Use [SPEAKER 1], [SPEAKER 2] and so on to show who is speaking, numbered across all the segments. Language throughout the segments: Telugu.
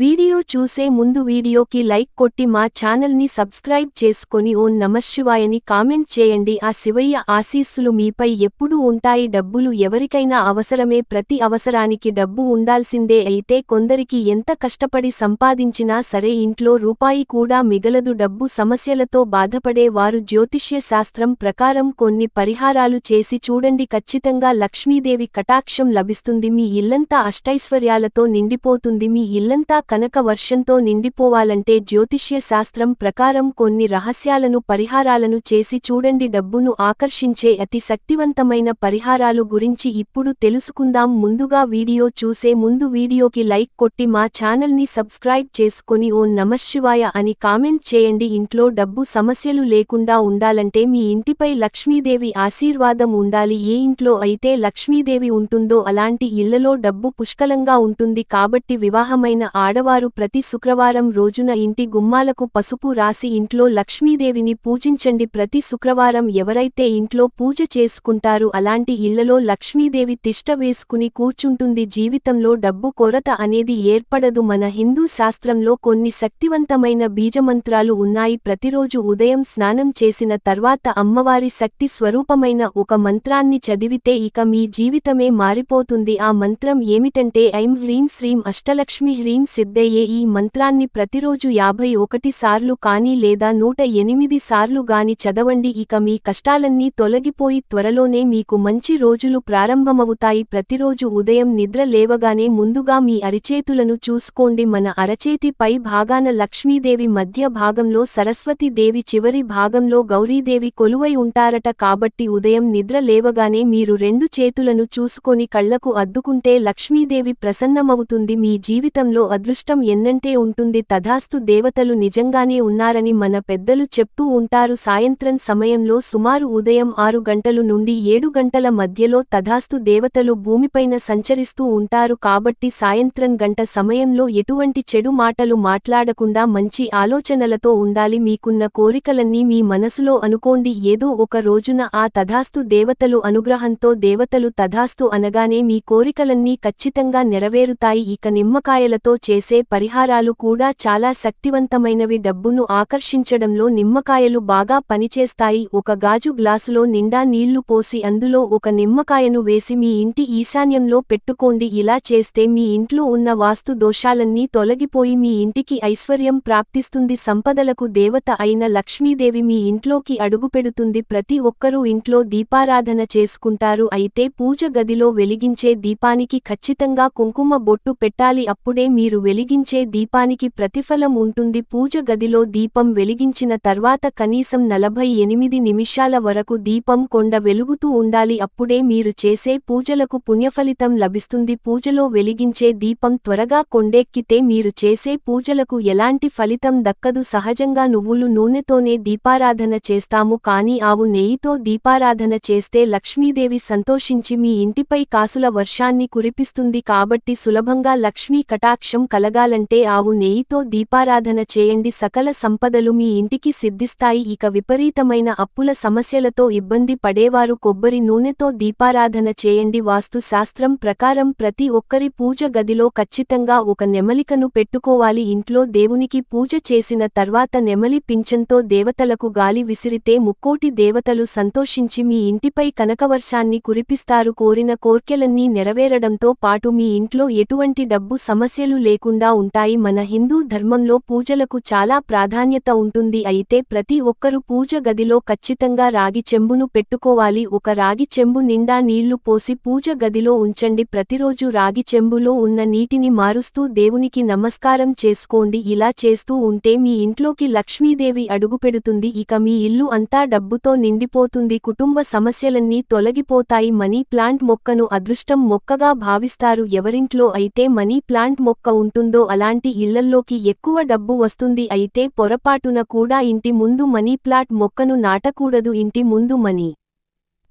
[SPEAKER 1] వీడియో చూసే ముందు వీడియోకి లైక్ కొట్టి మా ఛానల్ని సబ్స్క్రైబ్ చేసుకొని ఓం నమశివాయని కామెంట్ చేయండి. ఆ శివయ్య ఆశీస్సులు మీపై ఎప్పుడూ ఉంటాయి. డబ్బులు ఎవరికైనా అవసరమే. ప్రతి అవసరానికి డబ్బు ఉండాల్సిందే. అయితే కొందరికి ఎంత కష్టపడి సంపాదించినా సరే ఇంట్లో రూపాయి కూడా మిగలదు. డబ్బు సమస్యలతో బాధపడే వారు జ్యోతిష్య శాస్త్రం ప్రకారం కొన్ని పరిహారాలు చేసి చూడండి. ఖచ్చితంగా లక్ష్మీదేవి కటాక్షం లభిస్తుంది. మీ ఇల్లంతా అష్టైశ్వర్యాలతో నిండిపోతుంది. మీ ఇల్లంతా కనక వర్షంతో నిండిపోవాలంటే జ్యోతిష్య శాస్త్రం ప్రకారం కొన్ని రహస్యాలను పరిహారాలను చేసి చూడండి. డబ్బును ఆకర్షించే అతి శక్తివంతమైన పరిహారాలు గురించి ఇప్పుడు తెలుసుకుందాం. ముందుగా వీడియో చూసే ముందు వీడియోకి లైక్ కొట్టి మా ఛానల్ని సబ్స్క్రైబ్ చేసుకొని ఓ నమశివాయ అని కామెంట్ చేయండి. ఇంట్లో డబ్బు సమస్యలు లేకుండా ఉండాలంటే మీ ఇంటిపై లక్ష్మీదేవి ఆశీర్వాదం ఉండాలి. ఏ ఇంట్లో అయితే లక్ష్మీదేవి ఉంటుందో అలాంటి ఇళ్ళలో డబ్బు పుష్కలంగా ఉంటుంది. కాబట్టి వివాహమైన ఆడవారు ప్రతి శుక్రవారం రోజున ఇంటి గుమ్మాలకు పసుపు రాసి ఇంట్లో లక్ష్మీదేవిని పూజించండి. ప్రతి శుక్రవారం ఎవరైతే ఇంట్లో పూజ చేసుకుంటారు అలాంటి ఇళ్ళలో లక్ష్మీదేవి తిష్ట వేసుకుని కూర్చుంటుంది. జీవితంలో డబ్బు కొరత అనేది ఏర్పడదు. మన హిందూ శాస్త్రంలో కొన్ని శక్తివంతమైన బీజమంత్రాలు ఉన్నాయి. ప్రతిరోజు ఉదయం స్నానం చేసిన తర్వాత అమ్మవారి శక్తి స్వరూపమైన ఒక మంత్రాన్ని చదివితే ఇక మీ జీవితమే మారిపోతుంది. ఆ మంత్రం ఏమిటంటే ఐం హ్రీం శ్రీం అష్టలక్ష్మి హ్రీం సిద్ధయ్యే ఈ మంత్రాన్ని ప్రతిరోజు యాభై ఒకటి సార్లు కానీ లేదా నూట ఎనిమిది సార్లు గాని చదవండి. ఇక మీ కష్టాలన్నీ తొలగిపోయి త్వరలోనే మీకు మంచి రోజులు ప్రారంభమవుతాయి. ప్రతిరోజు ఉదయం నిద్ర లేవగానే ముందుగా మీ అరిచేతులను చూసుకోండి. మన అరచేతి పై భాగాన లక్ష్మీదేవి మధ్య భాగంలో సరస్వతీదేవి చివరి భాగంలో గౌరీదేవి కొలువై ఉంటారట. కాబట్టి ఉదయం నిద్ర లేవగానే మీరు రెండు చేతులను చూసుకొని కళ్ళకు అద్దుకుంటే లక్ష్మీదేవి ప్రసన్నమవుతుంది. మీ జీవితంలో అదృష్టం ఎన్నంటే ఉంటుంది. తథాస్తు దేవతలు నిజంగానే ఉన్నారని మన పెద్దలు చెప్తూ ఉంటారు. సాయంత్రం సమయంలో సుమారు ఉదయం ఆరు గంటలు నుండి ఏడు గంటల మధ్యలో తథాస్తు దేవతలు భూమిపైన సంచరిస్తూ ఉంటారు. కాబట్టి సాయంత్రం గంట సమయంలో ఎటువంటి చెడు మాటలు మాట్లాడకుండా మంచి ఆలోచనలతో ఉండాలి. మీకున్న కోరికలన్నీ మీ మనసులో అనుకోండి. ఏదో ఒక రోజున ఆ తథాస్తు దేవతలు అనుగ్రహంతో దేవతలు తథాస్తు అనగానే మీ కోరికలన్నీ ఖచ్చితంగా నెరవేరుతాయి. ఇక నిమ్మకాయలతో చేసి పరిహారాలు కూడా చాలా శక్తివంతమైనవి. డబ్బును ఆకర్షించడంలో నిమ్మకాయలు బాగా పనిచేస్తాయి. ఒక గాజు గ్లాసులో నిండా నీళ్ళు పోసి అందులో ఒక నిమ్మకాయను వేసి మీ ఇంటి ఈశాన్యంలో పెట్టుకోండి. ఇలా చేస్తే మీ ఇంట్లో ఉన్న వాస్తు దోషాలన్నీ తొలగిపోయి మీ ఇంటికి ఐశ్వర్యం ప్రాప్తిస్తుంది. సంపదలకు దేవత అయిన లక్ష్మీదేవి మీ ఇంట్లోకి అడుగుపెడుతుంది. ప్రతి ఒక్కరూ ఇంట్లో దీపారాధన చేసుకుంటారు. అయితే పూజ గదిలో వెలిగించే దీపానికి ఖచ్చితంగా కుంకుమ బొట్టు పెట్టాలి. అప్పుడే మీరు వెలిగించే దీపానికి ప్రతిఫలం ఉంటుంది. పూజ గదిలో దీపం వెలిగించిన తర్వాత కనీసం నలభై ఎనిమిది నిమిషాల వరకు దీపం కొండ వెలుగుతూ ఉండాలి. అప్పుడే మీరు చేసే పూజలకు పుణ్యఫలితం లభిస్తుంది. పూజలో వెలిగించే దీపం త్వరగా కొండెక్కితే మీరు చేసే పూజలకు ఎలాంటి ఫలితం దక్కదు. సహజంగా నువ్వులు నూనెతోనే దీపారాధన చేస్తాము. కాని ఆవు నెయ్యితో దీపారాధన చేస్తే లక్ష్మీదేవి సంతోషించి మీ ఇంటిపై కాసుల వర్షాన్ని కురిపిస్తుంది. కాబట్టి సులభంగా లక్ష్మీ కటాక్షం కలగాలంటే ఆవు నెయ్యితో దీపారాధన చేయండి. సకల సంపదలు మీ ఇంటికి సిద్ధిస్తాయి. ఇక విపరీతమైన అప్పుల సమస్యలతో ఇబ్బంది పడేవారు కొబ్బరి నూనెతో దీపారాధన చేయండి. వాస్తు శాస్త్రం ప్రకారం ప్రతి ఒక్కరి పూజ గదిలో ఖచ్చితంగా ఒక నెమలికను పెట్టుకోవాలి. ఇంట్లో దేవునికి పూజ చేసిన తర్వాత నెమలి పింఛంతో దేవతలకు గాలి విసిరితే ముక్కోటి దేవతలు సంతోషించి మీ ఇంటిపై కనకవర్షాన్ని కురిపిస్తారు. కోరిన కోర్కెలన్నీ నెరవేరడంతో పాటు మీ ఇంట్లో ఎటువంటి డబ్బు సమస్యలు లేకుండా ఉంటాయి. మన హిందూ ధర్మంలో పూజలకు చాలా ప్రాధాన్యత ఉంటుంది. అయితే ప్రతి ఒక్కరు పూజ గదిలో ఖచ్చితంగా రాగి చెంబును పెట్టుకోవాలి. ఒక రాగి చెంబు నిండా నీళ్ళు పోసి పూజ గదిలో ఉంచండి. ప్రతిరోజు రాగి చెంబులో ఉన్న నీటిని మారుస్తూ దేవునికి నమస్కారం చేసుకోండి. ఇలా చేస్తూ ఉంటే మీ ఇంట్లోకి లక్ష్మీదేవి అడుగుపెడుతుంది. ఇక మీ ఇల్లు అంతా డబ్బుతో నిండిపోతుంది. కుటుంబ సమస్యలన్నీ తొలగిపోతాయి. మనీ ప్లాంట్ మొక్కను అదృష్టం మొక్కగా భావిస్తారు. ఎవరింట్లో అయితే మనీ ప్లాంట్ మొక్క ఉంటుంది ఉంటుందో అలాంటి ఇళ్ళల్లోకి ఎక్కువ డబ్బు వస్తుంది అయితే పొరపాటున కూడా ఇంటి ముందు మనీ ప్లాట్ మొక్కను నాటకూడదు ఇంటి ముందు మనీ.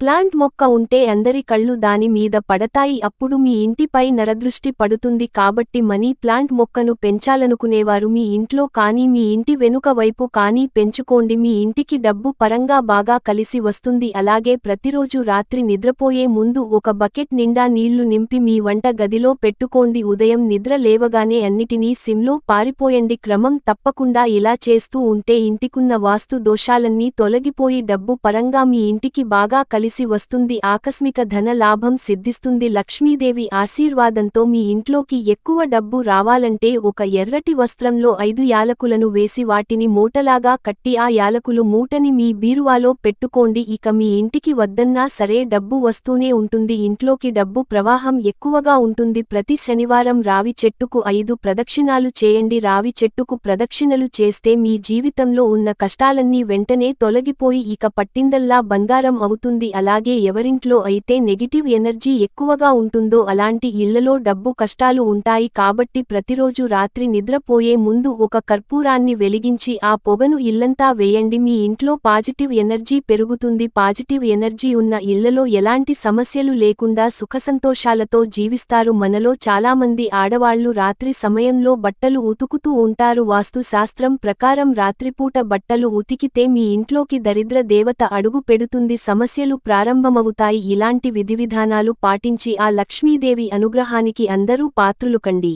[SPEAKER 1] ప్లాంట్ మొక్క ఉంటే అందరి కళ్ళు దాని మీద పడతాయి. అప్పుడు మీ ఇంటిపై నరదృష్టి పడుతుంది కాబట్టి మనీ ప్లాంట్ మొక్కను పెంచాలనుకునేవారు మీ ఇంట్లో కానీ మీ ఇంటి వెనుక వైపు కానీ పెంచుకోండి. మీ ఇంటికి డబ్బు పరంగా బాగా కలిసి వస్తుంది. అలాగే ప్రతిరోజు రాత్రి నిద్రపోయే ముందు ఒక బకెట్ నిండా నీళ్ళు నింపి మీ వంట గదిలో పెట్టుకోండి. ఉదయం నిద్ర లేవగానే అన్నిటినీ సిమ్లో పారిపోయండి. క్రమం తప్పకుండా ఇలా చేస్తూ ఉంటే ఇంటికున్న వాస్తు దోషాలన్నీ తొలగిపోయి డబ్బు పరంగా మీ ఇంటికి బాగా కలిసి వస్తుంది. ఆకస్మిక ధన లాభం సిద్ధిస్తుంది. లక్ష్మీదేవి ఆశీర్వాదంతో మీ ఇంట్లోకి ఎక్కువ డబ్బు రావాలంటే ఒక ఎర్రటి వస్త్రంలో ఐదు యాలకులను వేసి వాటిని మూటలాగా కట్టి ఆ యాలకులు మూటని మీ బీరువాలో పెట్టుకోండి. ఇక మీ ఇంటికి వద్దన్నా సరే డబ్బు వస్తూనే ఉంటుంది. ఇంట్లోకి డబ్బు ప్రవాహం ఎక్కువగా ఉంటుంది. ప్రతి శనివారం రావి చెట్టుకు ఐదు ప్రదక్షిణాలు చేయండి. రావి చెట్టుకు ప్రదక్షిణలు చేస్తే మీ జీవితంలో ఉన్న కష్టాలన్నీ వెంటనే తొలగిపోయి ఇక పట్టిందల్లా బంగారం అవుతుంది. అలాగే ఎవరింట్లో అయితే నెగిటివ్ ఎనర్జీ ఎక్కువగా ఉంటుందో అలాంటి ఇళ్ళలో డబ్బు కష్టాలు ఉంటాయి కాబట్టి ప్రతిరోజు రాత్రి నిద్రపోయే ముందు ఒక కర్పూరాన్ని వెలిగించి ఆ పొగను ఇల్లంతా వేయండి. మీ ఇంట్లో పాజిటివ్ ఎనర్జీ పెరుగుతుంది. పాజిటివ్ ఎనర్జీ ఉన్న ఇళ్ళలో ఎలాంటి సమస్యలు లేకుండా సుఖసంతోషాలతో జీవిస్తారు. మనలో చాలామంది ఆడవాళ్ళు రాత్రి సమయంలో బట్టలు ఉతుకుతూ ఉంటారు. వాస్తు శాస్త్రం ప్రకారం రాత్రిపూట బట్టలు ఉతికితే మీ ఇంట్లోకి దరిద్ర దేవత అడుగు పెడుతుంది. సమస్యలు ప్రారంభమవుతాయి. ఇలాంటి విధివిధానాలు పాటించి ఆ లక్ష్మీదేవి అనుగ్రహానికి అందరూ పాత్రులు కండి.